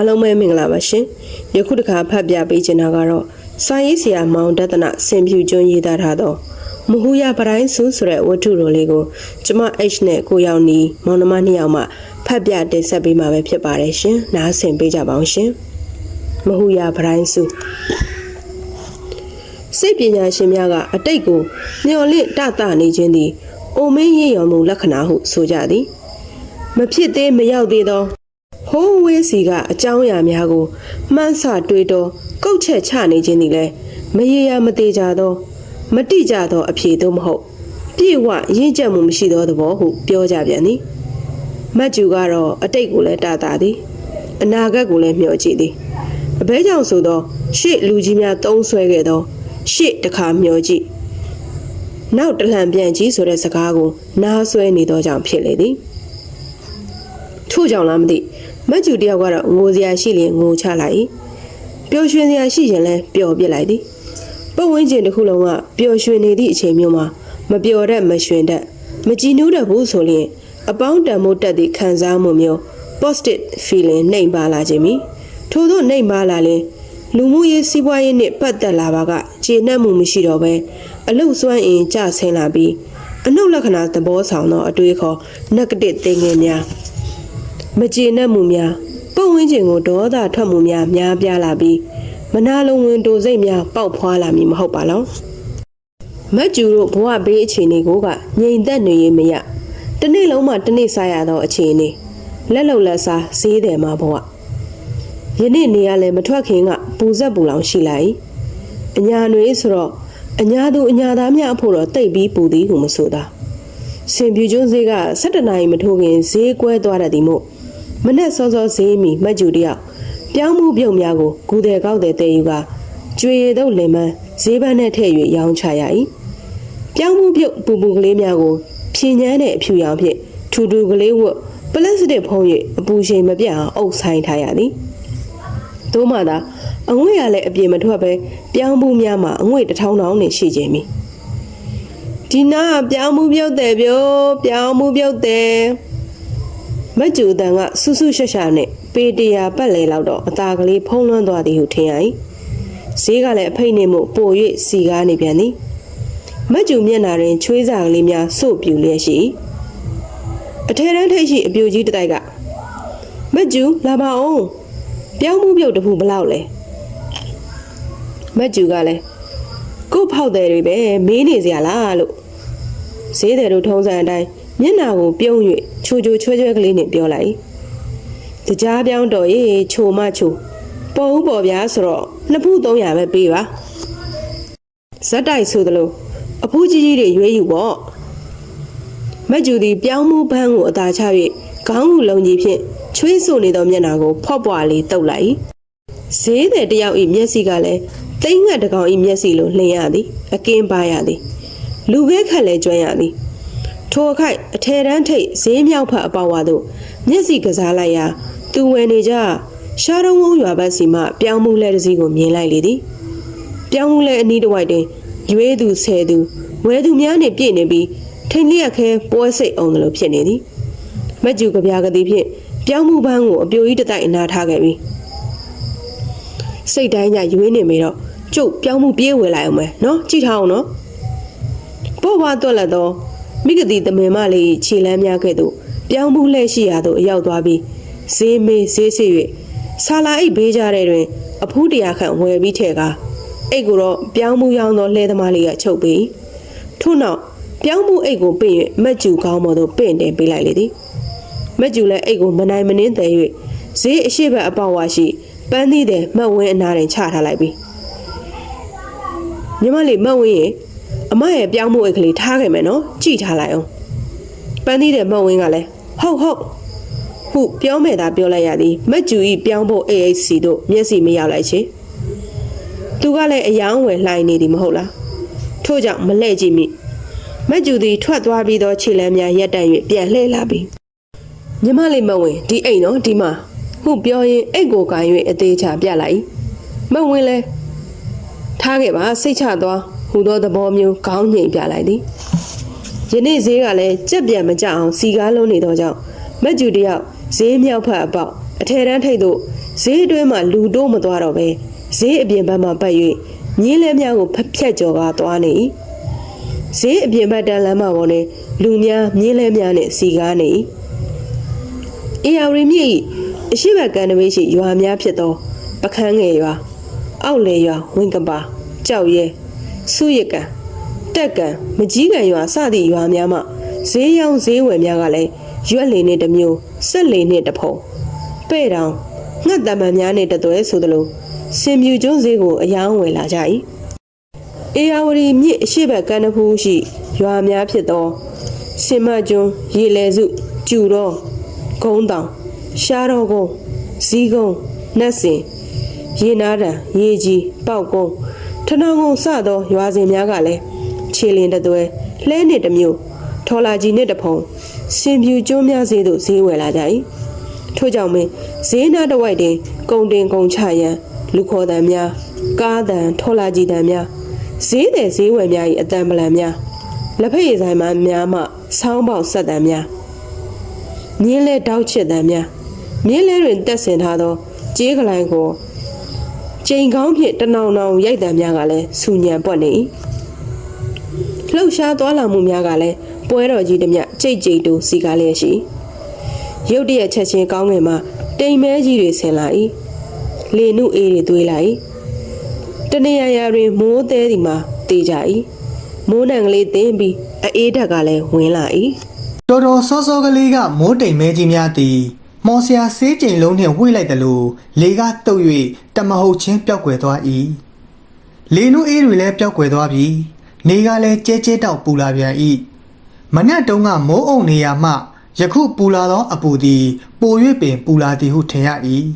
အားလုံးပဲမင်္ဂလာပါရှင်ယခုတစ်ခါဖတ်ပြပေးချင်တာကတော့စာရေးဆရာမောင်ဒသနစင်ဖြူကျွန်းရေးသားထားသောမဟူရပတိုင်းစုဆိုတဲ့ဝတ္ထုတော်လေးကိုကျမ H နဲ့ကိုရောင်နီမောင်နှမနှစ်ယောက်မှဖတ်ပြတင်ဆက်ပေးမှာပဲဖြစ်ပါတယ်ရှင်နားဆင်ပေးကြပါအောင်ရှင်မဟူရပတိုင်းစုစိတ်ပညာရှင်များကအတိတ်ကိုမျော်လင့်တတနေခြင်းသည်အိုမင်းရည်ရော်မှုလက္ခဏာဟုဆိုကြသည် မဖြစ်သေးမရောက်သေးသော ဟိုးဝေးစီကအကြောင်းအရာများကိုမှန်းဆတွေးတော့ကုတ်ချက်ချနေခြင်းသည်လည်းမရေရာမသေးကြသောမတိကြသောအဖြေသို့မဟုတ်ပြေဝရင့်ကျက်မှုမရှိသောသဘောဟုပြောကြပြန်သည်မတ်ကျူကတော့အတိတ်ကိုလည်းတာတာသည်အနာဂတ်ကိုလည်းမျှော်ကြည့်သည်အဘဲကြောင့်ဆိုသောရှေ့လူကြီးများသုံးဆွဲခဲ့သောရှေ့တစ်ခါမျှော်ကြည့်နောက်တလှန်ပြန်ကြည့်ဆိုတဲ့စကားကိုနားဆွဲနေသောကြောင့်ဖြစ်လေသည်ထို့ကြောင့်လားမသိ မတ်ကျူတယောက်ကတော့ငိုစရာရှိရင်ငိုချလိုက်၏ပျော်ရွှင်စရာရှိရင်လည်းပျော်ပြစ်လိုက်သည်ပတ်ဝန်းကျင်တစ်ခုလုံးကပျော်ရွှင်နေသည့်အချိန်မျိုးမှာမပျော်တတ်မရွှင်တတ်မကြည်နူးတတ်ဘူးဆိုရင်အပေါင်းတန်မိုးတက်သည့်ခံစားမှုမျိုး positive feeling နှိမ်ပါလာခြင်းမီထို့သောနှိမ်ပါလာရင်လူမှုရေးစီးပွားရေးနှင့်ပတ်သက်လာပါကကျေနပ်မှုမရှိတော့ဘဲအလုတ်စွမ်းအင်ကျဆင်းလာပြီးအနှုတ်လက္ခဏာသဘောဆောင်သောအတွေ့အခေါ် negative thinking များ မကျေနပ်မှုများပုံဝန်းကျင်ကိုဒေါသထွက်မှုများများပြားလာပြီးမနာလုံဝင်တိုစိတ်များပေါက်ဖွာလာမည်မဟုတ်ပါလောမတ်ကျူတို့ဘဝဘေးအခြေအနေကိုကငြိမ်သက်နေရင်မရတနေ့လုံးမှတနေ့စားရသောအခြေအနေလက်လုံလက်စားဈေးတယ်မှာဘဝယနေ့နေရလဲမထွက်ခင်ကပူဆက်ပူလောင်ရှိလိုက်အညာနွေဆိုတော့အညာသူအညာသားများအဖို့တော့တိတ်ပြီးပူသည်ဟုမဆိုတာစင်ပြူကျွန်းဈေးက17နာရီမထိုးခင်ဈေးကွဲသွားတတ်သည်မို့ မနဲ့စောစောဈေးမီမတ်ကျူတယောက်ပြောင်းမှုပြုတ်များကိုဂူတယ်ကောက်တယ်တဲယူကကျွေရည်တော့လင်မန်းဈေးပန်းနဲ့ထည့်၍ရောင်းချရ၏ပြောင်းမှုပြုတ်ပူပူကလေးများကိုဖြင်းညမ်းတဲ့အဖြူရောင်ဖြင့်ထူထူကလေးဝတ်ပလတ်စတစ်ဖုံး၍အပူချိန်မပြတ်အောင်အုပ်ဆိုင်ထားရသည်သို့မှသာအငွေ့ရလည်းအပြေမထွက်ပဲပြောင်းမှုများမှာအငွေ့တစ်ထောင်တောင်နေရှိခြင်းမီဒီနာကပြောင်းမှုပြုတ်တယ်ပြောပြောင်းမှုပြုတ်တယ် မတ်ကျူတန်ကဆူဆူရှက်ရှာနဲ့ပေတရာပတ်လေလောက်တော့အသာကလေးဖုံးလွှမ်းသွားသည်ဟုထင်ရ၏ဈေးကလည်းအဖိတ်နေမှုပို၍စီကားနေပြန်သည်မတ်ကျူမျက်နာတွင်ချွေးစာကလေးများစို့ပြူလျက်ရှိ၏အထဲတန်းထိပ်ရှိအပြူကြီးတစ်တိုက်ကမတ်ကျူလာပါအောင်ပြောင်းမှုပြုတ်တစ်ခုဘလောက်လဲမတ်ကျူကလည်းကို့ဖောက်တယ်တွေပဲမေးနေစရာလားလို့ဈေးတယ်တို့ထုံးစံအတိုင်းမျက်နာကိုပြုံး၍ ချိုချိုချွဲချွဲကလေးနဲ့ပြောလိုက်။တကြားပြောင်းတော်ရေးချိုမချိုပေါ်ဦးပေါ်ပြားဆိုတော့နှစ်ဖူး300ပဲပေးပါ။ဇက်တိုက်ဆိုသလိုအဖူးကြီးကြီးတွေရွေးယူပေါ့။မက်ကျူသည်ပြောင်းမှုဘန်းကိုအသာချ၍ခေါင်းကိုလုံကြီးဖြင့်ချွေးဆိုနေသောမျက်နာကိုဖော့ပွားလေးတုပ်လိုက်၏။ဈေးတယ်တယောက်၏မျက်စိကလည်းတိမ်ငတ်တကောင်၏မျက်စိလိုလှင်ရသည်အကင်းပါရသည်လူခဲခက်လဲကျွမ်းရသည် ထိုအခိုက်အထဲတန်းထိတ်ဈေးမြောက်ဖက်အပေါဝါသို့မျက်စိကစားလိုက်ရာသူဝယ်နေကြရှားတုံးဝုံရွာဘက်စီမှပြောင်းမှုလဲတစ်စီးကိုမြင်လိုက်လေသည်ပြောင်းမှုလဲအနီးတစ်ဝိုက်တွင်ရွေးသူဆဲသူဝဲသူများနှင့်ပြည့်နေပြီးထိန်လျက်ခဲပွဲစိတ်အောင်လို့ဖြစ်နေသည်မက်ကျူကပြားကတိဖြင့်ပြောင်းမှုပန်းကိုအပြိုကြီးတစ်တိုက်အနာထားခဲ့ပြီးစိတ်တိုင်းညရွေးနေမိတော့ကျုပ်ပြောင်းမှုပြေးဝယ်လိုက်အောင်မယ်နော်ကြည့်ထားအောင်နော်ပို့ဘွားတွက်လက်သော မိဂတိတမင်မလေးခြေလမ်းများကဲ့သို့ပြောင်းမှုလှည့်ရှိရာသို့အရောက်သွားပြီးဈေးမေးဈေးစစ်၍ဆာလာအိတ်ဘေးကြတဲ့တွင် အဖူးတရာခန့်ဝယ်ပြီးထဲကအိတ်ကိုတော့ပြောင်းမှုရောင်းသောလှဲသမားလေးကချုပ်ပြီးထို့နောက်ပြောင်းမှုအိတ်ကိုပင့်၍မက်ကျူကောင်းပေါ်သို့ပင့်တင်ပေးလိုက်လေသည်မက်ကျူလည်းအိတ်ကိုမနိုင်မနှင်းတယ်၍ဈေးအရှိဘက်အပေါက်ဝါရှိပန်းသီးတဲ့မှတ်ဝင်းအနားတွင်ချထားလိုက်ပြီးညီမလေးမှတ်ဝင်းရဲ့ အမရဲ့ပြောင်းမှုအိတ်ကလေးထားခဲ့မယ်နော်ကြည့်ထားလိုက်အောင်ပန်းသီးတဲ့မှတ်ဝင်းကလည်းဟုတ်ဟုတ်ဟုပြောမဲ့သာပြောလိုက်ရသည်မက်ကျူဤပြောင်းဖို့ AHC တို့မျက်စိမရောက်လိုက်ချေသူကလည်းအယောင်းဝယ်လှိုင်နေသည်မဟုတ်လားထို့ကြောင့်မလဲ့ကြည့်မိမက်ကျူသည်ထွက်သွားပြီးသောခြေလမ်းများရက်တန့်၍ပြန်လှည့်လာပြီညီမလေးမဝင်ဒီအိတ်နော်ဒီမှာဟုပြောရင်အိတ်ကိုကန်၍အသေးချပြလိုက်၏မဝင်လဲထားခဲ့ပါစိတ်ချသွား ဟူသောသဘောမျိုးခေါင်းငိမ်ပြလိုက်သည်ယနေ့ဈေးကလည်းကြက်ပြန်မကြအောင်စီကားလုံးနေသောကြောင့်မက်ကျူတယောက်ဈေးမြောက်ဖက်အပေါက်အထယ်တန်းထိပ်သို့ဈေးအတွင်းမှလူတိုးမသွားတော့ပဲဈေးအပြင်ဘက်မှပတ်၍မြင်းလဲများကိုဖက်ဖြက်ကြော်ကားသွားနေ၏ဈေးအပြင်ဘက်တန်းလမ်းမပေါ်တွင်လူများမြင်းလဲများနှင့်စီကားနေ၏အေယာရီမြစ်၏အရှိဘက်ကမ်းတမေးရှိရွာများဖြစ်သော ပခန်းငယ်ရွာအောက်လေရွာဝင်ကပါကြောက်ရဲ စုရကံတက်ကံမကြီးကံရွာစသည့်ရွာများမှဈေးရောင်းဈေးဝယ်များကလည်းရွက်လီနှင့်တစ်မျိုးဆက်လီနှင့်တစ်ဖုံပဲ့တောင်ငှက်တမန်များနှင့်တသွဲဆိုသလိုစင်မြူကျွန်းဈေးကိုအယောင်းဝယ်လာကြ၏အေယာဝတီမြစ်အရှိဘက်ကမ်းတစ်ဖူးရှိရွာများဖြစ်သောစင်မကျွန်းရေလဲစုကျူတော့ဂုံးတောင်ရှားတော်ကုန်းဇီးကုန်းနတ်စင်ရေနာတံရေကြီးပေါက်ကုန်း ထနောင်ကုန်းစသောရွာစဉ်များကလည်းခြေလင်တသွဲလှဲနှင့်တစ်မျိုးထော်လာကြီးနှင့်တဖုံစင်ပြူကျွန်းများဈေးသို့ဈေးဝယ်လာကြ၏ထို့ကြောင့်ပင်ဈေးနာတစ်ဝိုက်တွင်ကုံတင်ကုံချရန်လူခေါ်တံများကားတံထော်လာကြီးတံများဈေးတယ်ဈေးဝယ်များ၏အတန်ပလံများလက်ဖက်ရည်ဆိုင်မှများမှဆောင်းပေါက်ဆက်တံများမြင်းလဲတောက်ချစ်တံများမြင်းလဲတွင်တက်ဆင်ထားသောကြေးကလိုင်းကို ချိန်ကောင်းဖြင့်တနောင်နောင်ရိုက်တံများကလည်းစူညံပွက်နေ၏လှုပ်ရှားသွားလာမှုများကလည်းပွဲတော်ကြီးတစ်မြကြိတ်ကြိတ်တူစီကားလျက်ရှိရုတ်တရက်ချက်ချင်းကောင်းငင်မှာတိမ်မဲကြီးတွေဆင်လာ၏လေနုအေးတွေသွေးလာ၏တနေရာရာတွင်မိုးသေးသည်မှာတေးကြ၏မိုးနံကလေးတင်းပြီးအေးဓာတ်ကလည်းဝင်လာ၏တော်တော်စောစောကလေးကမိုးတိမ်မဲကြီးများသည် မော်ဆရာဆေးကျိန်လုံးနှင့်ဝှေ့လိုက်တယ်လို့လေကတုတ်၍တမဟုတ်ချင်းပျောက်ကွယ်သွား၏လေနုအေးတွေလည်းပျောက်ကွယ်သွားပြီနေကလည်းကြဲကြဲတောက်ပူလာပြန်၏မနက်တုန်းကမိုးအုံနေရမှယခုပူလာသောအပူသည်ပို၍ပင်ပူလာသည်ဟုထင်ရ၏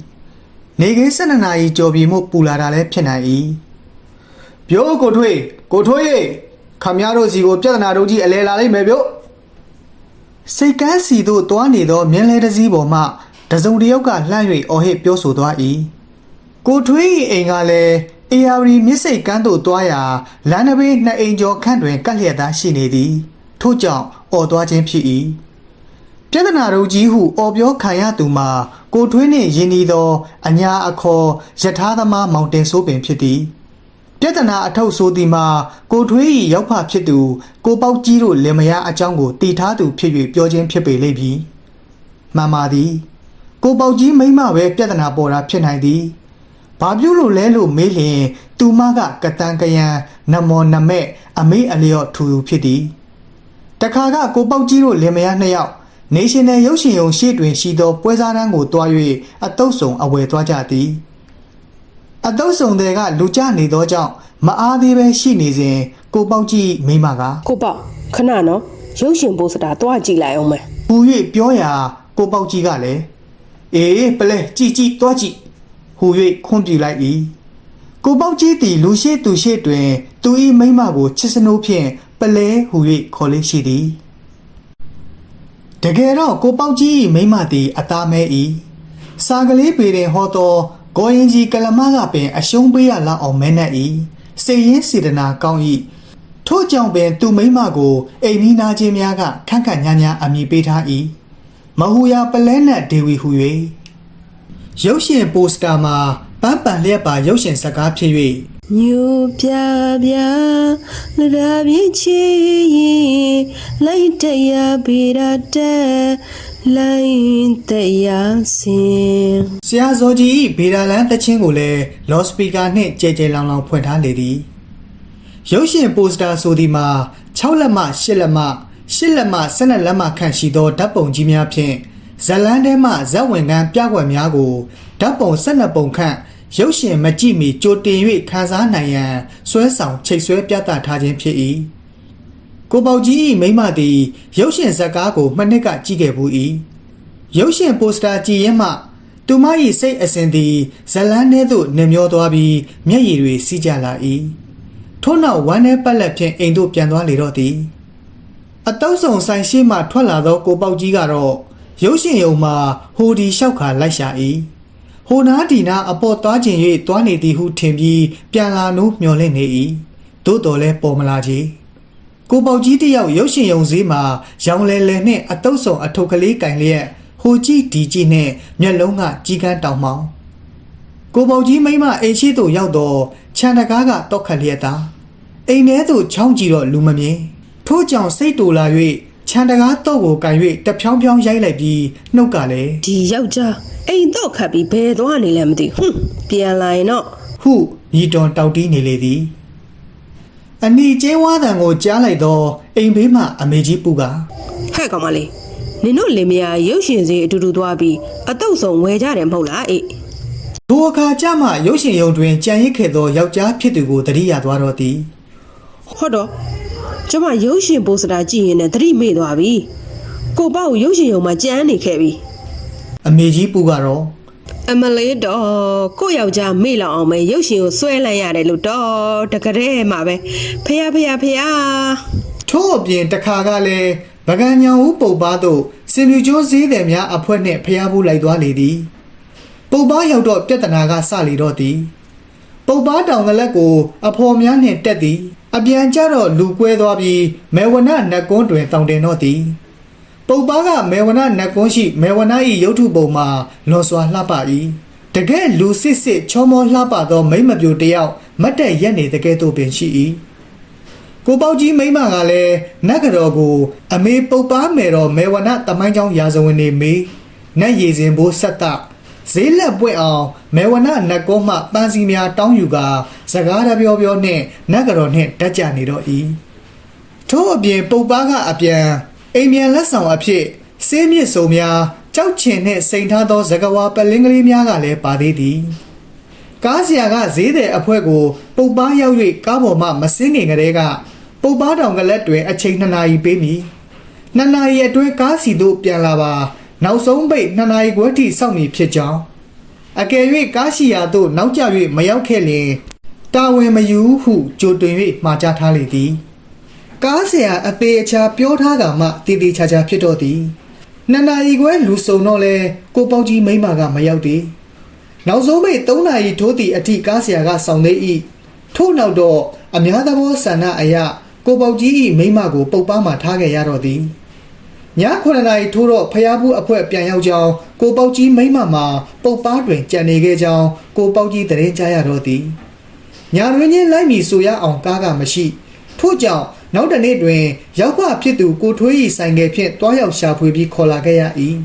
နေကင်း၁၂နာရီကြော်ပြီမှုပူလာတာလည်းဖြစ်နိုင်၏ပြောကိုထွေးကိုထွေးခမရတို့စီကိုပြဿနာတို့ကြီးအလဲလာလိမ့်မယ်ပြော စိတ်ကန်းစီသို့တွားနေသောမြင်းလဲတစ်စည်းပေါ်မှတစုံတစ်ယောက်ကလှမ်း၍အော်ဟစ်ပြောဆိုသွား၏ကိုထွေး၏အိမ်ကလည်းအေယာရီမြစ်စိတ်ကန်းသို့တွားရာလမ်းတစ်ဘေးနှစ်အိမ်ကျော်ခန့်တွင်ကပ်လျက်သားရှိနေသည်ထို့ကြောင့်အော်သွားခြင်းဖြစ်၏ပြဿနာတို့ကြီးဟုအော်ပြောခံရသူမှာကိုထွေးနှင့်ယင်းဤသောအညာအခေါ်ယထာသမားမောင်တင်ဆိုးပင်ဖြစ်သည် ပြဿနာအထောက်ဆိုသည်မှာကိုထွေး၏ရောက်ဖဖြစ်သူကိုပေါက်ကြီးတို့လင်မယားအကြောင်းကိုတီထားသူဖြစ်၍ပြောခြင်းဖြစ်ပေလိမ့်မည်။မှန်ပါသည်။ကိုပေါက်ကြီးမိမ့်မပဲပြဿနာပေါ်တာဖြစ်နိုင်သည်။ဘာပြုလို့လဲလို့မေးလျင်သူမကကတန်ကရန်နမောနမဲ့အမေးအလျော့ထူထူဖြစ်သည်။တခါကကိုပေါက်ကြီးတို့လင်မယားနှစ်ယောက်နေရှင်နယ်ရုပ်ရှင်ရုံရှေ့တွင်ရှိသောပွဲစားတန်းကိုတွား၍အတုပ်ဆောင်အဝယ်သွားကြသည်။ အတုပ်ဆောင်တွေကလူကြနေသောကြောင့်မအားသေးပဲရှိနေစဉ်ကိုပေါက်ကြီးမိမကကိုပေါ့ခဏနော်ရုပ်ရှင်ပိုစတာတွားကြည့်လိုက်အောင်မယ်ပူ၍ပြောရာကိုပေါက်ကြီးကလည်းအေးပလဲကြည်ကြည်တွားကြည့်ဟူ၍ခွန်ပြလိုက်၏ကိုပေါက်ကြီးသည်လူရှိသူရှိတွင် သူ၏မိမကိုချစ်စနိုးဖြင့်ပလဲဟူ၍ခေါ်လေးရှိသည်တကယ်တော့ကိုပေါက်ကြီး၏မိမသည်အသားမဲ၏စာကလေးပေတင်ဟောသော ဂေါ်ရင်ကြီးကလမကပင် အရှုံးပေးရလောက်အောင်မဲနှက်၏စိတ်ရင်းစေတနာကောင်း၏ထို့ကြောင့်ပင်သူမိမကိုအိမ်နီးနာချင်းများကခန့်ခန့်ညာညာအမိပေးထား၏မဟူယာပလဲနတ်ဒေဝီဟူ၍ရုပ်ရှင်ပိုစတာမှာပန်းပန်လျက်ပါရုပ်ရှင်ဇာတ်ကားဖြစ်၍ညူပြပြလရာပြင်းချီရင်လိုက်တရပေရတဲ့ လိုက်တရစင်ဆရာဇော်ကြီး၏ဗေဒါလန်တချင်းကိုလည်းလော့စပီကာနှင့်ကြဲကြဲလောင်လောင်ဖွင့်ထားလေသည်ရုပ်ရှင်ပိုစတာဆိုသည်မှာ6လက်မှ8လက်မှ8လက်မှ12လက်မှခန့်ရှိသောဓာတ်ပုံကြီးများဖြင့်ဇတ်လန်းထဲမှဇက်ဝင်ကန်းပြကွက်များကိုဓာတ်ပုံ12ပုံခန့်ရုပ်ရှင်မကြည့်မီကြိုတင်၍ခန်းစားနိုင်ရန်ဆွဲဆောင်ချိတ်ဆွဲပြသထားခြင်းဖြစ်၏ ကိုပေါကြီး၏မိမသည်ရုပ်ရှင်ဇာတ်ကားကိုနှစ်နှစ်ကကြည့်ခဲ့ဘူး၏ရုပ်ရှင်ပိုစတာကြည့်ရင်မှသူမ၏စိတ်အစဉ်သည်ဇလန်းထဲသို့နှင်မျောသွားပြီးမျက်ရည်တွေစီးကြလာ၏ထို့နောက်ဝမ်းထဲပတ်လက်ဖြင့်အိမ်သို့ပြန်သွားလေတော့သည်အတုံးဆောင်ဆိုင်ရှိမှထွက်လာသောကိုပေါက်ကြီးကတော့ရုပ်ရှင်ရုံမှာဟိုဒီလျှောက်ခါလိုက်ရှာ၏ဟိုနာဒီနာအပေါ်သွားခြင်း၍သွားနေသည်ဟုထင်ပြီးပြန်လာနိုးမျောလင့်နေ၏သို့တော်လဲပေါ်မလာချေ ကိုပေါက်ကြီးတစ်ယောက်ရုပ်ရှင်ရုံဈေးမှာရောင်လဲလဲနှင့်အတုံးဆောင်အထုပ်ကလေးကင်လျက်ဟဟိုကြည့်ဒီကြည့်နဲ့မျက်လုံးကကြီးကန်းတောင်မှောင်ကိုပေါကြီးမိမအိမ်ရှိသို့ရောက်တော့ခြံတကားကတော့ခတ်လျက်သားအိမ်ထဲသို့ချောင်းကြည့်တော့လူမမြင်ထို့ကြောင့်စိတ်တူလာ၍ခြံတကားတော့ကိုကန်၍တဖြောင်းဖြောင်းရိုက်လိုက်ပြီးနှုတ်ကလည်းဒီယောက်ျားအိမ်တော့ခတ်ပြီးဘယ်သွားနေလဲမသိဟွန်းပြန်လာရင်တော့ဟုညီတော်တောက်တီးနေလေသည် အနီကျင်းဝါတန်ကိုကြားလိုက်တော့အိမ်ဘေးမှအမေကြီးပူကဟဲ့ကောင်မလေးနင်တို့လင်မယားရုပ်ရှင်စီအတူတူသွားပြီးအတုပ်ဆုံးဝယ်ကြတယ်မဟုတ်လားအေးဒိုအခါကျမှရုပ်ရှင်ရုံတွင်ကြံရစ်ခဲ့သောယောက်ျားဖြစ်သူကိုတတိယသွားတော့သည်ဟုတ်တော့ကျမရုပ်ရှင်ပိုစတာကြည့်ရင်လည်းသတိမေ့သွားပြီကိုပေါ့ရုပ်ရှင်ရုံမှာကြမ်းနေခဲ့ပြီအမေကြီးပူကတော့ အမလေးတော့ကိုယောက်ျားမေ့လောက်အောင်ပဲရုပ်ရှင်ကိုဆွဲလိုက်ရတယ်လို့တော့တကယ်မှာပဲဖះဖះဖះထို့အပြင်တစ်ခါကလည်းဗကံညောင်ဦးပုပ်ပါသို့စင်မြူကျွန်းဈေးတယ်များအဖွဲ့နှင့်ဖျားဖို့လိုက်သွားလေသည်ပုပ်ပါရောက်တော့ပြဿနာကစလေတော့သည်ပုပ်ပါတောင်ကလက်ကို အဖော်များနှင့်တက်သည် အပြန်ကျတော့လူကွဲသွားပြီးမေဝနနတ်ကွန်းတွင်တောင်တင်တော့သည် ပုပ်ပါကမေဝနနတ်ကွန်းရှိမေဝန၏ရုပ်ထုပုံမှာလွန်စွာလှပ၏တကယ်လူစစ်စစ်ချောမောလှပသောမိမ့်မပြိုတယောက်မတ်တက်ရက်နေတကယ်သို့ပင်ရှိ၏ကိုပေါက်ကြီးမိမ့်မကလည်းနတ်ကတော်ကို အမေပုပ်ပါမယ်တော်မေဝနတမိုင်းချောင်းရာဇဝင်နေမေးနတ်ရည်စင်ဘိုးဆက်တဈေးလက်ပွင့်အောင်မေဝနနတ်ကုန်းမှပန်းစီများတောင်းယူကာစကားတပြောပြောနှင့်နတ်ကတော်နှင့်တက်ကြနေတော့၏ထို့အပြင်ပုပ်ပါကအပြန် အိမ်မြန်လက်ဆောင်အဖြစ်စေးမြစ်စုံများကြောက်ချင်နှင့်စိန်ထားသောဇကဝါပလင်းကလေးများကလည်းပါသေးသည်ကားဆရာကဈေးတဲ့အဖွဲကိုပုပ်ပားရောက်၍ကားပေါ်မှမစင်းငင်ကလေးကပုပ်ပားတောင်ကလက်တွင်အချိန်2နာရီပေးမည်2နာရီအတွင်းကားစီသို့ပြန်လာပါနောက်ဆုံးပိတ်2နာရီခွဲထိစောင့်မည်ဖြစ်ကြောင်းအကယ်၍ကားရှိရာသို့နောက်ကျ၍မရောက်ခဲ့လျင်တာဝန်မယူဟုကြိုတွင်၍မှာကြားထားလေသည် ကားဆရာအသေးအချာပြောထားကမှတည်တည်ချာချာဖြစ်တော့သည်2နာရီခွဲလူစုံတော့လဲကိုပေါက်ကြီးမိန်းမကမရောက်သည်နောက်ဆုံးပိတ်3နာရီထိုးသည့်အထိကားဆရာကဆောင်သေး၏ထို့နောက်တော့အများသဘောဆန္ဒအရကိုပေါက်ကြီး၏မိမကိုပုတ်ပားမှထားခဲ့ရတော့သည်ည9နာရီထိုးတော့ဖျားဘူးအဖွဲပြန်ရောက်ကြောင်းကိုပေါက်ကြီးမိမမှာပုတ်ပားတွင်ကြံနေခဲ့ကြောင်းကိုပေါက်ကြီးသတင်းကြားရတော့သည်ညာတွင်ချင်းလိုက်မီဆိုရအောင်ကားကမရှိထို့ကြောင့် နောက်တစ်နေ့တွင် ရောက်ခွဖြစ်သူကိုထွေး၏ဆိုင်ငယ်ဖြင့်တွားရောက်ရှာဖွေပြီးခေါ်လာခဲ့ရ၏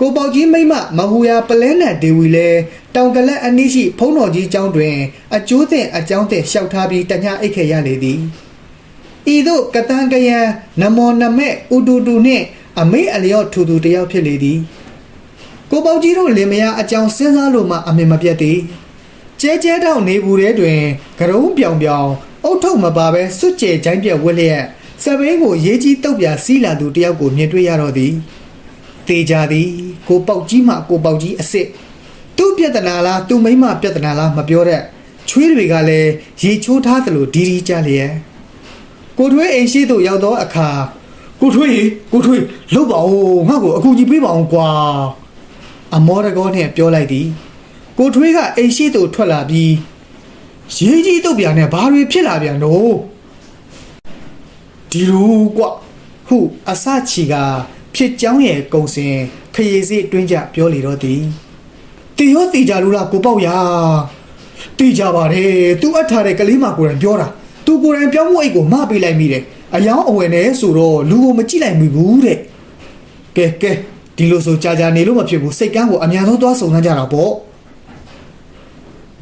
ကိုပေါက်ကြီးမိမမဟူယာပလဲနတ်ဒေဝီလဲတောင်ကလက်အနည်းရှိဖုံးတော်ကြီးကျောင်းတွင် အကျိုးသင်အကြောင်းသင်လျှောက်ထားပြီးတညအိတ်ခဲ့ရလေသည်ဤသို့ကတန်ကယံနမောနမဲဥတူတူနှင့်အမေအလျော့ထူထူတယောက်ဖြစ်လေသည်ကိုပေါက်ကြီးတို့လင်မယားအကြောင်းစဉ်းစားလို့မှအမြင်မပြတ်သေးကျဲကျဲတောင်နေဘူးတဲ့တွင်ကရုံးပြောင်ပြောင် အုတ်ထုပ်မပါဘဲစွတ်ကျဲချိုင်းပြက်ဝက်လျက်စပင်းကိုရေးကြီးတုတ်ပြစီးလာသူတယောက်ကိုမြင်တွေ့ရတော့သည်တေကြသည်ကိုပေါက်ကြီးမှကိုပေါက်ကြီးအစ်စ်သူ့ပြဿနာလားသူ့မိန်းမပြဿနာလားမပြောတဲ့ချွေးတွေကလည်းရေချိုးထားသလိုဒီဒီကြလျက်ကိုထွေးအိမ်ရှိသို့ရောက်သောအခါကိုထွေးရေကိုထွေးလှုပ်ပါဦးငါ့ကိုအကူကြီးပေးပါအောင်ကွာအမောရကောနဲ့ပြောလိုက်သည်ကိုထွေးကအိမ်ရှိသို့ထွက်လာပြီး ရေးကြီးတုတ်ပြန်နဲ့ဘာတွေဖြစ်လာပြန်တော့ဒီလိုကွဟုအစချီကဖြစ်ကြောင်းရဲ့ကုံစင်ခရီးစီတွင်းကြပြောလေတော့သည်တီရောတီကြလို့လားကိုပေါ့ရာတီကြပါတယ်သူအပ်ထားတဲ့ကလေးမကိုယ်တိုင်ပြောတာသူကိုယ်တိုင်ပြောမှုအိတ်ကိုမပေးလိုက်မိတယ်အယောင်းအဝယ်နဲ့ဆိုတော့လူကိုမကြည့်လိုက်မိဘူးတဲ့ကဲကဲဒီလိုဆိုကြာကြာနေလို့မဖြစ်ဘူးစိတ်ကန်းကိုအများဆုံးသွားစုံစမ်းကြတာပေါ့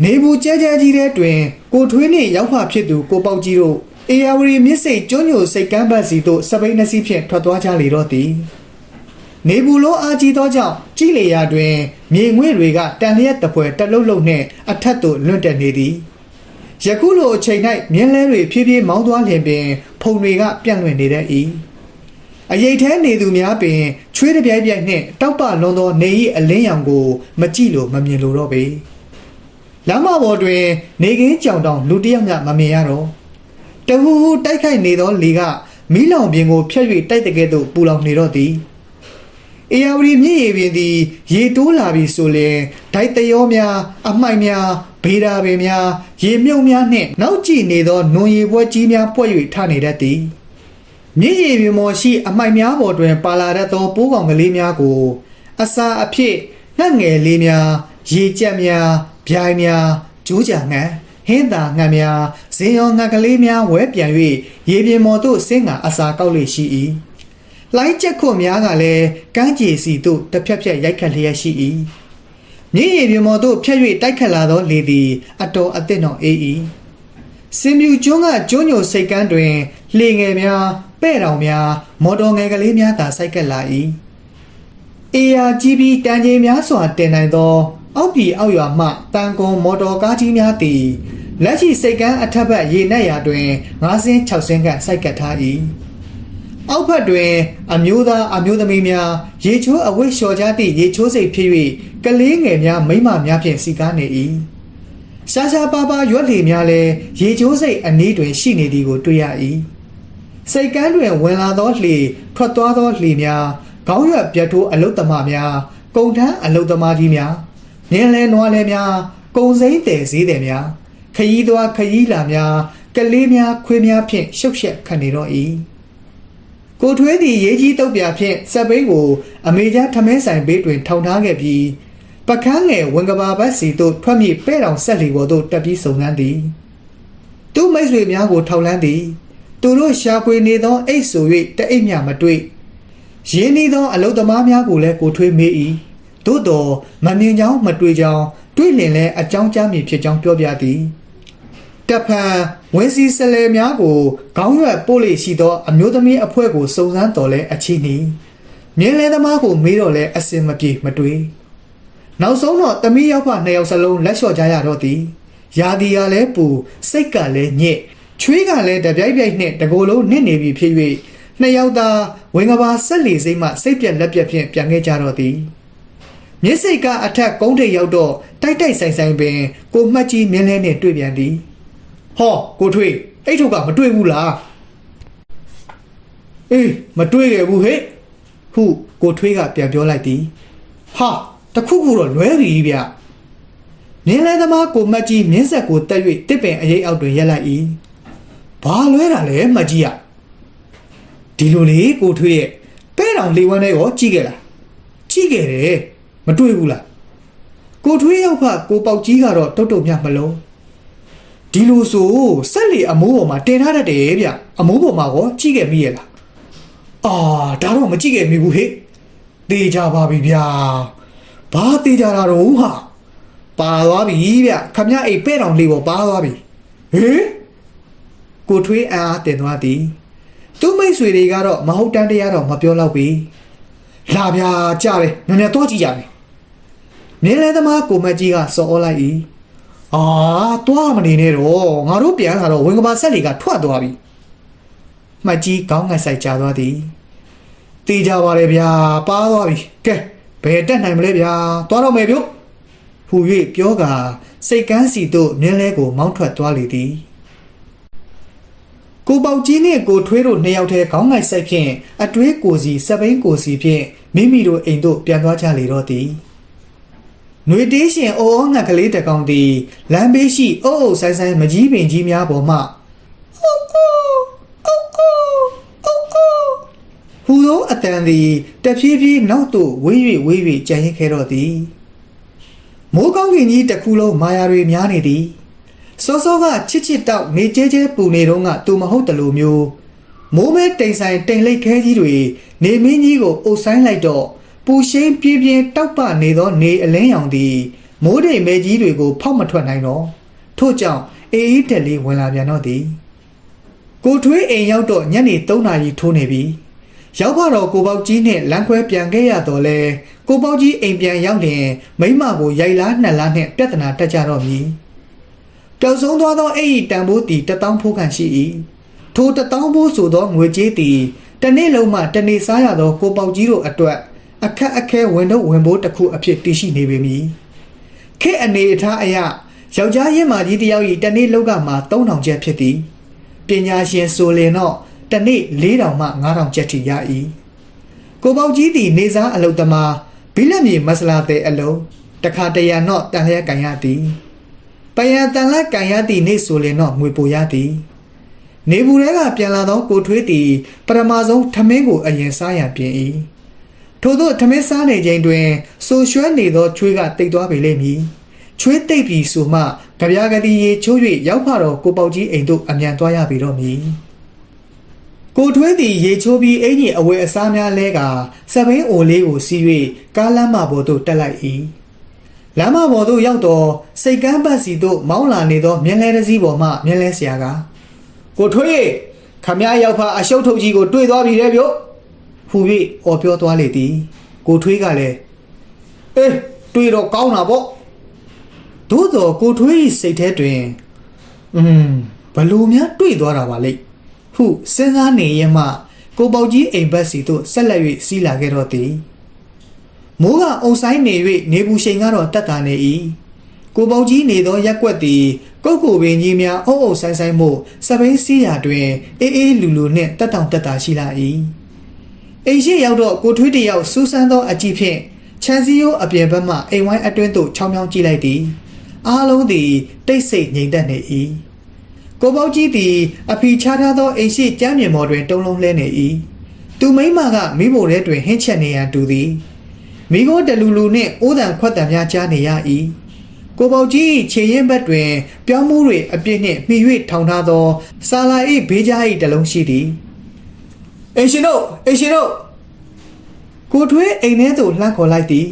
နေဘူးကြဲကြဲကြီးတဲ့တွင် ကိုထွေးနှင့်ရောက်ခွာဖြစ်သူကိုပေါက်ကြီးတို့အေယာဝရီမြစ်စိတ်ကျွညိုစိတ်ကန်းပတ်စီတို့စပိန်နှစီဖြင့်ထွက်သွားကြလေတော့သည်နေဘူးလုံးအားကြီးသောကြောင့်ကြည်လေရာတွင် မြေငွေ့တွေကတန်လျက်တပွဲတက်လုံးလုံးနှင့်အထက်သို့လွင့်တက်နေသည်ယခုလိုအချိန်၌မြင်းလဲတွေဖြည်းဖြည်းမောင်းသွားလျင်ပင် ဖုန်တွေကပြန့်လွင့်နေတတ်၏အရေးထဲနေသူများပင်ချွေးတစ်ပြိုင်ပြိုင်နှင့်တောက်ပလွန်သောနေ၏အလင်းရောင်ကို မကြည့်လို့မမြင်လို့တော့ပေ လမ်းမပေါ်တွင် နေကင်းကြောင်တောင်လူတစ်ယောက်မျှမမြင်ရတော့တဟူဟူတိုက်ခိုက်နေသောလေကမီးလောင်ပြင်ကိုဖျက်၍တိုက်တဲ့ကဲ့သို့ပူလောင်နေတော့သည်အေယာဝတီမြင့်ရည်ပင်သည် ရေတိုးလာပြီဆိုလျင်ဒိုက်တရောများအမိုက်များဘေးဒါပင်များရေမြုပ်များနှင့်နောက်ကျနေသောနွန်ရီပွဲကြီးများပွက်၍ထနေတတ်သည်မြင့်ရည်ပင်မော်ရှိအမိုက်များပေါ်တွင် ပါလာတတ်သောပိုးကောင်ကလေးများကို အစာအဖြစ်ငှက်ငယ်လေးများရေကြက်များ ဗျိုင်းများကျိုးကြငှက်ဟင်းသာငှက်များဇင်ရောငှက်ကလေးများဝဲပြန်၍ရေပြင်မော်သို့ဆင်းကအစာကောက်လေရှိ၏လိုက်ချက်ခွတ်များကလည်းကမ်းခြေစီသို့တစ်ဖြက်ဖြက်ရိုက်ခတ်လျက်ရှိ၏မြင့်ရည်ပင်မော်သို့ဖြတ်၍တိုက်ခတ်လာသောလေသည် အတော်အသင့်တော်အေး၏စင်မြူကျွန်းကကျွန်းညိုစိတ်ကမ်းတွင်လေငယ်များပဲ့တော်များမော်တော်ငယ်ကလေးများသာစိုက်ကပ်လာ၏အေယာကြီးပြီးတန်ကြီးများစွာတင်နိုင်သော အောက်ပြည်အောက်ရွာမှတန်ကွန်မော်တော်ကားကြီးများသည်လက်ရှိစိတ်ကမ်းအထက်ဘက်ရေနက်ရာတွင်၅စင်း၆စင်းကစိုက်ကပ်ထား၏အောက်ဘက်တွင် အမျိုးသားအမျိုးသမီးများရေချိုးအဝိတ်လျှော်ကြသည့်ရေချိုးစိတ်ဖြစ်၍ကလေးငယ်များမိန်းမများဖြင့်စီကားနေ၏ရှားရှားပါးပါးရွက်လီများလည်းရေချိုးစိတ်အနီးတွင်ရှိနေသည်ကိုတွေ့ရ၏စိတ်ကမ်းတွင်ဝင်လာသောလှေထွက်သွားသောလှေများခေါင်းရွက်ပြတ်ထိုးအလုတ်သမားများကုန်ထမ်းအလုတ်သမားကြီးများ မြင်းလဲနွားလဲများကုံစိမ့်တယ်ဈေးတယ်များခရီးသွားခရီးလာများကလေးများခွေးများဖြင့်ရှုပ်ရှက်ခံနေတော့၏ကိုထွေးသည်ရေးကြီးတုပ်ပြဖြင့်စက်ပိန်းကို အမေကြားထမင်းဆိုင်ဘေးတွင် ထောင်ထားခဲ့ပြီးပကန်းငယ်ဝင်ကဘာဘတ်စီသို့ထွက်မြေပဲ့တောင်ဆက်လီပေါ်သို့တက်ပြီးစုံစမ်းသည်သူ့မိတ်ဆွေများကိုထောက်လန်းသည်သူတို့ရှာဖွေနေသောအိတ်ဆို၍တအိတ်မျှမတွေ့ရင်းနှီးသောအလုသမားများကိုလည်းကိုထွေးမေး၏ သို့တော်မမြင်ကြောင်းမတွေ့ကြောင်းတွေ့လင်လဲအကြောင်းကြားမည်ဖြစ်ကြောင်းပြောပြသည်တဖန်ဝင်းစီဆလဲများကိုခေါင်းရွက်ပို့လေရှိသောအမျိုးသမီးအဖွဲ့ကိုစုံစမ်းတော်လဲအချီနီမြင်းလဲသမားကိုမေးတော့လဲအစင်မပြေမတွေ့နောက်ဆုံးတော့တမီးရောက်ဖနှစ်ယောက်စလုံးလက်လျှော့ကြရတော့သည်ယာဒီကလည်းပူစိတ်ကလည်းညစ်ချွေးကလည်းတပြိုက်ပြိုက်နှင့်တကိုယ်လုံးနစ်နေပြီဖြစ်၍နှစ်ယောက်သာဝင်ကဘာဆက်လီစိမ့်မှစိတ်ပြက်လက်ပြက်ဖြင့်ပြန်ခဲ့ကြတော့သည် မြစ်စိတ်ကအထက်ကုန်းထိပ်ရောက်တော့တိုက်တိုက်ဆိုင်ဆိုင်ပင်ကိုမှတ်ကြီးမြင်းလဲနဲ့တွေ့ပြန်သည်ဟောကိုထွေးအဲ့ထုပ်ကမတွေ့ဘူးလားအေးမတွေ့ခဲ့ဘူးဟဲ့ဟုကိုထွေးကပြန်ပြောလိုက်သည်ဟာတခုခုတော့လွဲပြီဗျမြင်းလဲသမားကိုမှတ်ကြီးမြင်းဆက်ကိုတက်၍တစ်ပင်အရေးအောက်တွင်ရက်လိုက်၏ဘာလွဲတာလဲမှတ်ကြီးကဒီလိုလေကိုထွေးရဲ့ပဲတောင်လေးဝမ်းတဲ့ရောကြည့်ခဲ့လားကြည့်ခဲ့တယ် မတွေ့ဘူးလားကိုထွေးရောက်ဖကိုပေါက်ကြီးကတော့တုတ်တုတ်မြမလုံးဒီလိုဆိုဆက်လီအမိုးပေါ်မှာတင်ထားတတ်တယ်ဗျအမိုးပေါ်မှာကောကြည့်ခဲ့မိရဲ့လားအာဒါတော့မကြည့်ခဲ့မိဘူးဟဲ့တေးကြပါပြီဗျာဘာတေးကြတာတော့ဟာပါသွားပြီဗျခမရအိတ်ပဲ့တောင်လေးပေါ်ပါသွားပြီဟေးကိုထွေးအားတင်သွားသည်သူ့မိတ်ဆွေတွေကတော့မဟုတ်တန်းတရားတော့မပြောတော့ပြီလာဗျာကြားတယ်နည်းနည်းတော့ကြည့်ကြမယ် မြင်းလဲသမားကိုမကြီးကစော်ဩလိုက်၏အာတွားမနေနဲ့တော့ငါတို့ပြန်လာတော့ဝင်ကဘာဆက်လီကထွက်သွားပြီမှတ်ကြီးခေါင်းငတ်ဆိုင်ကြသွားသည်တေးကြပါလေဗျာပါသွားပြီကဲဘယ်တက်နိုင်မလဲဗျာသွားတော့မယ်ဗျဟူ၍ပြောကာစိတ်ကန်းစီသို့မြင်းလဲကိုမောင်းထွက်သွားလေသည်ကိုပေါကြီးနှင့်ကိုထွေးတို့နှစ်ယောက်တည်းခေါင်းငိုက်ဆက်ဖြင့်အတွဲကိုစီစပိန်ကိုစီဖြင့်မိမိတို့အိမ်သို့ပြန်သွားကြလေတော့သည်။ ຫນွေတေးရှင်အိုးအောငှက်ကလေးတစ်ကောင်သည်လမ်းဘေးရှိအုပ်အုပ်ဆိုင်ဆိုင်မကြီးပင်ကြီးများပေါ်မှအိုးအိုးအိုးအိုးအိုးအိုးဟူသောအတန်သည်တဖြည်းဖြည်းနောက်သို့ဝေး၍ဝေး၍ကြံရင်ခဲတော့သည်။မိုးကောင်းကင်ကြီးတစ်ခုလုံးမာယာတွေများနေသည်။စောစောကချစ်ချစ်တောက်နေကျဲကျဲပူနေတော့ကသူမဟုတ်တယ်လို့မျိုးမိုးမဲတိမ်ဆိုင်တိမ်လိတ်ခဲကြီးတွေနေမင်းကြီးကိုအုပ်ဆိုင်လိုက်တော့ ပူရှိန်ပြင်းပြင်းတောက်ပနေသောနေအလင်းရောင်သည်မိုးတိမ်မဲကြီးတွေကို ဖောက်မထွက်နိုင်တော့ထို့ကြောင့်အေးအေးတက်လေးဝင်လာပြန်တော့သည်ကိုထွေးအိမ်ရောက်တော့ညနေ3နာရီထိုးနေပြီရောက်တော့ကိုပေါက်ကြီးနဲ့လမ်းခွဲပြန်ခဲ့ရတော့လဲကိုပေါက်ကြီးအိမ်ပြန်ရောက်ရင်မိမကိုရိုက်လားနှက်လားနဲ့ပြဿနာတက်ကြတော့မည်ပျောက်ဆုံးသွားသောအဲ့ဒီတန်ဖိုးသည်တထောင်ဖိုးခန့်ရှိ၏ထိုတထောင်ဖိုးဆိုသောငွေကြေးသည်တစ်နေ့လုံးမှတစ်နေ့စားရသောကိုပေါက်ကြီးတို့အတွက် အခက်အခဲဝင်တော့ဝင်ဖို့တစ်ခုအဖြစ်တည်ရှိနေပေမည်ခေတ်အနေအထားအရယောက်ျားရင်းမာကြီးတစ်ယောက်၏တစ်နေ့လောက်ကမှ3000ကျပ်ဖြစ်သည်ပညာရှင်ဆိုလင်တော့တစ်နေ့4000မှ5000ကျပ်ထိရ၏ကိုပေါက်ကြီးသည်နေစားအလုတ်သမားဘိလက်မြေမဆလာတဲ့အလုံးတခါတရံတော့တန်လျက်ကန်ရသည်ပယံတန်လက်ကန်ရသည့်နေ့ဆိုရင်တော့ငွေပိုရသည်နေဘူးထဲကပြန်လာသောကိုထွေးသည်ပထမဆုံးထမင်းကိုအရင်စားရန်ပြင်၏ ထို့သောထမင်းစားနေချိန်တွင်ဆိုရွှဲနေသောချွေးကတိတ်သွားပေလိမ့်မည်ချွေးတိတ်ပြီဆိုမှကြပြာကတိရေချိုး၍ရောက်ဖတော့ကိုပေါက်ကြီးအိမ်သို့အမြန်သွားရပြီတော့မည်ကိုထွေးသည်ရေချိုးပြီးအင်ကြီးအဝယ်အစားများလဲကစပိန်အိုလေးကိုစီး၍ကားလမ်းမပေါ်သို့တက်လိုက်၏လမ်းမပေါ်သို့ရောက်တော့စိတ်ကမ်းပတ်စီသို့မောင်းလာနေသောမြင်းလဲတစ်စီးပေါ်မှမြင်းလဲဆရာကကိုထွေးခမည်းရောက်ဖအရှုပ်ထုတ်ကြီးကိုတွေ့သွားပြီလေဗျ ဟူ၍အော်ပြောသွားလေသည်ကိုထွေးကလည်းအေးတွေ့တော့ကောင်းတာပေါ့သို့တော့ကိုထွေး၏စိတ်ထဲတွင်อืมဘလို့များတွေ့သွားတာပါလိမ့်ဟုစဉ်းစားနေရမှကိုပေါက်ကြီးအိမ်ဘက်စီသို့ဆက်လက်၍စီးလာခဲ့တော့သည်မိုးကအုံဆိုင်နေ၍နေဘူးရှိန်ကတော့တက်တာနေ၏ကိုပေါက်ကြီးနေသောရက်ကွက်သည်ကုတ်ကိုပင်ကြီးများအုပ်အုပ်ဆိုင်ဆိုင်မှုစပိန်စီးရာတွင်အေးအေးလူလူနှင့်တက်တောင်တက်တာရှိလာ၏ အိမ်ရှိရောက်တော့ကိုထွေးတယောက်စူးစမ်းသောအကြည့်ဖြင့်ချန်စီယိုအပြင်ဘက်မှအိမ်ဝိုင်းအတွင်းသို့ချောင်းချောင်းကြည့်လိုက်သည်အားလုံးသည်တိတ်ဆိတ်ငြိမ်သက်နေ၏ကိုပေါက်ကြီးသည်အဖီချထားသောအိမ်ရှိကျမ်းမြေပေါ်တွင်တုံးလုံးလှဲနေ၏သူမိမကမိဖို့ထဲတွင်ဟင်းချက်နေရန်တူသည်မိโกတလူလူနှင့်အိုးတန်ခွက်တံများကြားနေရ၏ကိုပေါကြီး၏ခြေရင်ဘက်တွင် ပြောင်းမှုတွေအပြည့်နှင့်မှီ၍ထောင်ထားသောဆာလာ၏ဘေးကြား၏တလုံးရှိသည် အင်ရှင်တို့အင်ရှင်တို့ကိုထွေးအိမ်ထဲသို့လှမ်းခေါ်လိုက်သည်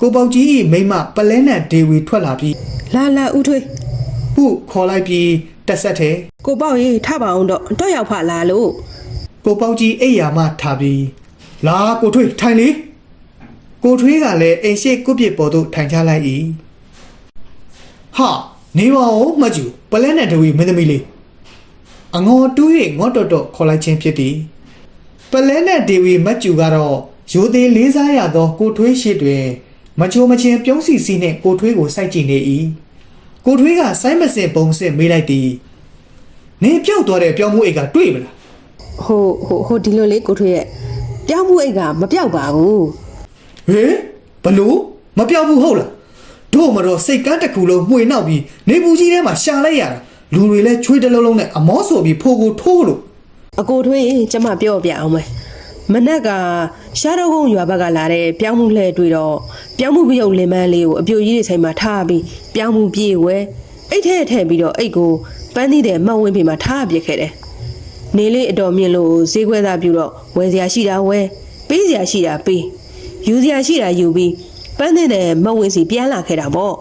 ကိုပေါကြီး၏မိမပလဲနံဒေဝီထွက်လာပြီးလာလာဦးထွေးဟုခေါ်လိုက်ပြီးတက်ဆက်ထဲကိုပေါ့ရေးထပါအောင်တော့တော့ရောက်ဖလာလို့ကိုပေါကြီးအိပ်ယာမှထားပြီးလာကိုထွေးထိုင်လေကိုထွေးကလည်းအိမ်ရှိကုတ်ပြစ်ပေါ်သို့ထိုင်ချလိုက်၏ဟာနေပါဦးမကျူပလဲနဲ့တဝီမင်းသမီးလေးအငေါ်တူး၍ငေါ့တော်တော်ခေါ်လိုက်ခြင်းဖြစ်သည် ပလဲနဲ့ဒေဝီမကျူကတော့ရိုသေလေးစားရသောကိုထွေးရှိတွင် မချိုမချင်းပြုံးစီစီနှင့်ကိုထွေးကိုစိုက်ကြည့်နေ၏ကိုထွေးကဆိုင်းမစင်ပုံစင်မေးလိုက်သည်နင်ပြောက်သွားတဲ့ပြောင်းမှုအိတ်ကတွေ့မလားဟိုဟိုဟိုဒီလိုလေးကိုထွေးရဲ့ပြောင်းမှုအိတ်ကမပြောက်ပါဘူးဟေးဘလို့မပြောက်ဘူးဟုတ်လားတို့မတော်စိတ်ကန်းတစ်ခုလုံးမှွေနောက်ပြီးနေပူကြီးထဲမှာရှာလိုက်ရတာလူတွေလည်းချွေးတစ်လုံးလုံးနဲ့အမောဆိုပြီးဖိုးကိုထိုးလို့ အကိုထွေးကျမပြောပြအောင်မယ်မနက်ကရှားတော့ကုန်းရွာဘက်ကလာတဲ့ပြောင်းမှုလှဲတွေ့တော့ပြောင်းမှုပြုတ်လင်မန်းလေးကိုအပြိုကြီးတွေဆိုင်မှာထားပြီးပြောင်းမှုပြေးဝဲအိတ်ထဲထည့်ပြီးတော့အိတ်ကိုပန်းသီးတဲ့မှတ်ဝင်းပြင်မှာထားပစ်ခဲ့တယ်နေလေးအတော်မြင့်လို့ဈေးခွဲသားပြူတော့ဝယ်စရာရှိတာဝယ်ပေးစရာရှိတာပေးယူစရာရှိတာယူပြီးပန်းသီးတဲ့မှတ်ဝင်းစီပြန်လာခဲ့တာပေါ့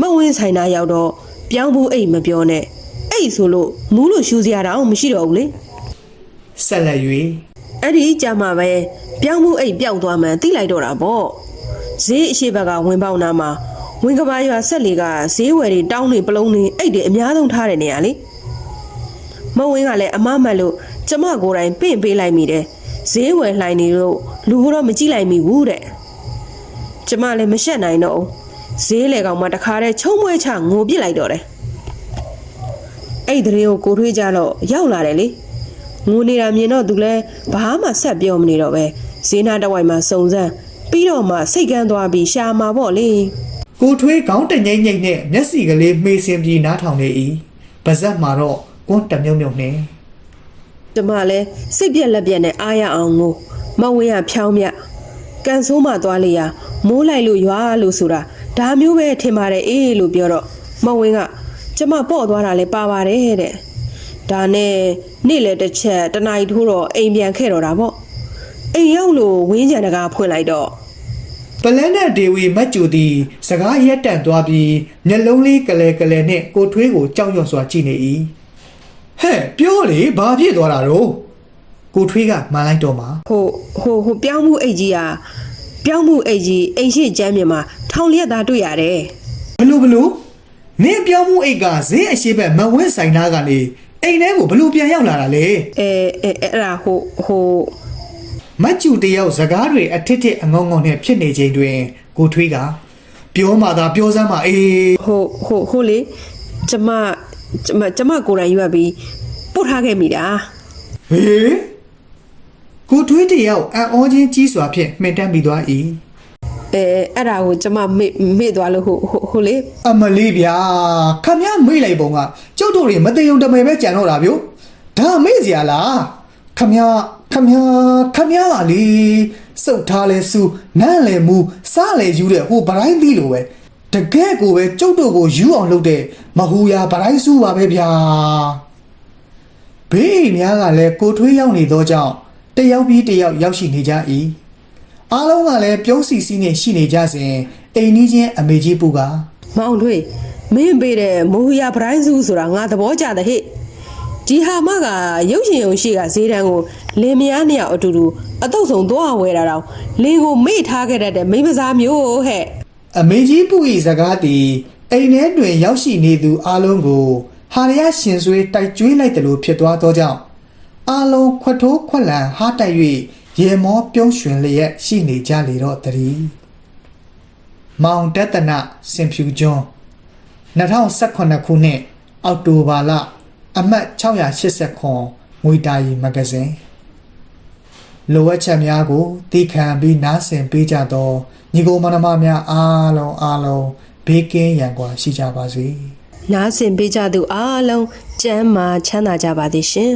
မှတ်ဝင်းဆိုင်သားရောက်တော့ပြောင်းမှုအိတ်မပြောနဲ့အိတ်ဆိုလို့မူးလို့ရှူစရာတောင်မရှိတော့ဘူးလေ ဆက်လက်၍အဲ့ဒီကြမှာပဲပြောင်းမှုအိတ်ပျောက်သွားမှန်းသိလိုက်တော့တာပေါ့ဈေးအရှိဘက်ကဝင်ပေါက်နာမှာဝင်ကဘာရွာဆက်လီကဈေးဝယ်တွေတောင်းနေပလုံးနေအိတ်တွေအများဆုံးထားတဲ့နေရာလေမဝင်းကလည်းအမမတ်လို့ကျမကိုယ်တိုင်ပင့်ပေးလိုက်မိတယ်ဈေးဝယ်လှိုင်နေလို့လူကတော့မကြည့်လိုက်မိဘူးတဲ့ကျမလည်းမရှက်နိုင်တော့ဘူးဈေးလေကောင်မှတခါတည်းချုံမွဲချငိုပစ်လိုက်တော့တယ်အဲ့ဒီတရေကိုကိုထွေးကြတော့ရောက်လာတယ်လေ ငိုနေတာမြင်တော့သူလဲဘာမှဆက်ပြောမနေတော့ပဲဈေးနာတစ်ဝိုက်မှာစုံစမ်းပြီးတော့မှစိတ်ကန်းသွားပြီးရှာမှာပေါ့လေကိုထွေးခေါင်းတငိမ့်ငိမ့်နဲ့မျက်စီကလေးမှေးစင်ပြီးနားထောင်နေ၏ပါဇက်မှာတော့ကွန်းတမြုံမြုံနဲ့ကျမလဲစိတ်ပြက်လက်ပြက်နဲ့အားရအောင်ငိုမဝင်းရဖြောင်းမြကန်ဆိုးမှသွားလေရမိုးလိုက်လို့ရွာလို့ဆိုတာဒါမျိုးပဲထင်ပါတယ်အေးလို့ပြောတော့မဝင်းကကျမပေါ့သွားတာလဲပါပါတယ်တဲ့ ဒါနဲ့နေ့လေတစ်ချက်တနားရီထိုးတော့အိမ်ပြန်ခဲ့တော့တာပေါ့အိမ်ရောက်လို့ဝင်းကြံတကားဖွင့်လိုက်တော့ပလဲနဲ့ဒေဝီမတ်ကျူသည်စကားရက်တန့်သွားပြီးမျက်လုံးလေးကလေးကလေးနှင့်ကိုထွေးကိုကြောက်ရွံ့စွာကြည့်နေ၏ဟဲ့ပြောလေဘာဖြစ်သွားတာတော့ကိုထွေးကမှန်လိုက်တော့မှာဟိုဟိုဟိုပြောင်းမှုအိတ်ကြီးอ่ะပြောင်းမှုအိတ်ကြီးအိမ်ရှိကျမ်းမြေမှာထောင်လျက်သားတွေ့ရတယ်ဘလို့ဘလို့နင်းပြောင်းမှုအိတ်ကဈေးအရှိဘက်မဝင်းဆိုင်သားကနေ အိမ်ထဲကိုဘလို့ပြန်ရောက်လာတာလဲအဲအဲအဲ့ဒါဟိုဟိုမတ်ကျူတယောက်စကားတွေအထစ်ထစ်အငုံငုံနဲ့ဖြစ်နေချိန်တွင်ကိုထွေးကပြောမှသာပြောစမ်းပါအေးဟိုဟိုဟိုလေကျမကျမကျမကိုယ်တိုင်ရွက်ပြီးပို့ထားခဲ့မိတာဟေးကိုထွေးတယောက်အံ့ဩခြင်းကြီးစွာဖြင့်မှင်တမ်းမိသွား၏ အဲအဲ့ဒါကိုကျမမေ့မေ့သွားလို့ဟိုဟိုဟိုလေအမလေးဗျာခမရမေ့လိုက်ပုံကကျုပ်တို့တွေမသိုံတမယ်ပဲကြံတော့တာဗျိုဒါမေ့စရာလားခမရခမရခမရကလေစုတ်ထားလဲစုနန်းလဲမူစားလဲယူတဲ့ဟိုဗရိုင်းသီးလိုပဲတကယ်ကိုပဲကျုပ်တို့ကိုယူအောင်လုပ်တဲ့မဟူရာဗရိုင်းစုပါပဲဗျာဘေးများကလည်းကိုထွေးရောက်နေသောကြောင့်တယောက်ပြီးတယောက်ရောက်ရှိနေကြ၏ အားလုံးကလည်းပြုံးစီစီနဲ့ရှိနေကြစဉ်အိမ်ကြီးချင်းအမေကြီးပူကမောင်ထွေးမင်းပေးတဲ့မိုးရပတိုင်းစုဆိုတာငါသဘောကျတဲ့ဟဲ့ဒီဟာမကရုပ်ရှင်ရုံရှိကဈေးတန်းကိုလင်းမယားနှစ်ယောက်အတူတူအတုပ်ဆုံးသွားဝဲတာတော့လင်းကိုမေ့ထားခဲ့တတ်တဲ့မိန်းမစားမျိုးဟဲ့အမေကြီးပူ၏စကားသည်အိမ်ထဲတွင်ရောက်ရှိနေသူအလုံးကိုဟာရရရှင်ဆွေးတိုက်ကျွေးလိုက်တယ်လို့ဖြစ်သွားသောကြောင့်အလုံးခွတ်ထိုးခွက်လန်ဟားတိုက်၍ ရေမောပြုံးရွှင်လျက်ရှိနေကြလေတော့တည်းမောင်တတနာစင်ဖြူကျွန်း2018ခုနှစ်အောက်တိုဘာလအမှတ်689ငွေတာရီမဂဇင်းလိုအပ်ချက်များကိုတည်ခံပြီးနားဆင်ပေးကြသောညီကိုမနမများအားလုံးအားလုံးဘေးကင်းရန်ကွာရှိကြပါစေ။နားဆင်ပေးကြသူအားလုံးကျမ်းမာချမ်းသာကြပါသည်ရှင်